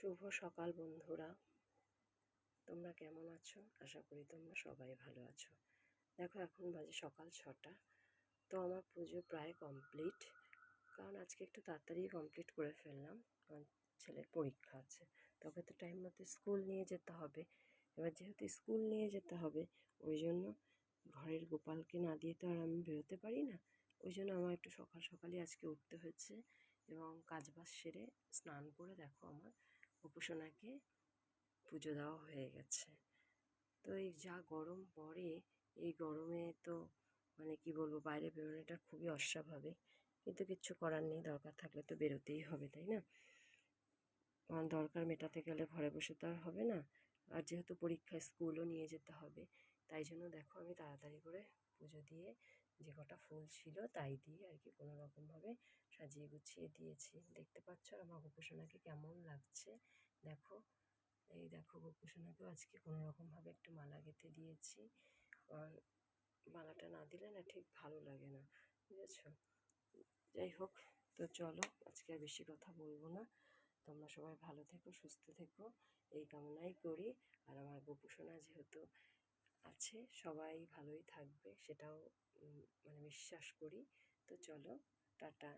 শুভ সকাল বন্ধুরা। তোমরা কেমন আছো? আশা করি তোমরা সবাই ভালো আছো। দেখো, এখন বাজে সকাল ছটা। তো আমার পুজো প্রায় কমপ্লিট। কারণ আজকে একটু তাড়াতাড়ি কমপ্লিট করে ফেললাম। কারণ ছেলের পরীক্ষা আছে। তবে তো টাইম মতো স্কুল নিয়ে যেতে হবে। এবার যেহেতু স্কুল নিয়ে যেতে হবে, ওই জন্য ঘরের গোপালকে না দিয়ে তো আর আমি বেরোতে পারি না। ওই জন্য আমার একটু সকাল সকালই আজকে উঠতে হয়েছে। এবং কাজবাজ সেরে স্নান করে দেখো আমার। উপাসনাকে পুজো দেওয়া হয়ে গেছে। তো এই যা গরম পড়ে, এই গরমে তো মানে কি বলব, বাইরে বেরোনোটা খুবই অস্বাভাবিক। কিন্তু কিচ্ছু করার নেই, দরকার থাকলে তো বেরোতেই হবে, তাই না? দরকার মেটাতে গেলে ঘরে বসে তো আর হবে না। আর যেহেতু পরীক্ষা স্কুলও নিয়ে যেতে হবে, তাই জন্য দেখো আমি তাড়াতাড়ি করে পুজো দিয়ে যে কটা ফুল ছিল তাই দিয়ে আর কি কোনো রকমভাবে সাজিয়ে গুছিয়ে দিয়েছি। দেখতে পাচ্ছ আমার গোপোষণাকে কেমন লাগছে? দেখো, এই দেখো গোপোষণাকেও আজকে কোনো রকমভাবে একটু মালা গেঁথে দিয়েছি। আর মালাটা না দিলে না ঠিক ভালো লাগে না, বুঝেছ? যাই হোক, তো চলো, আজকে আর বেশি কথা বলব না। তোমরা সবাই ভালো থেকো, সুস্থ থেকো, এই কামনাই করি। আর আমার গোপোষণা যেহেতু আছে সবাই ভালোই থাকবে সেটাও মানে বিশ্বাস করি। তো চলো টাটা।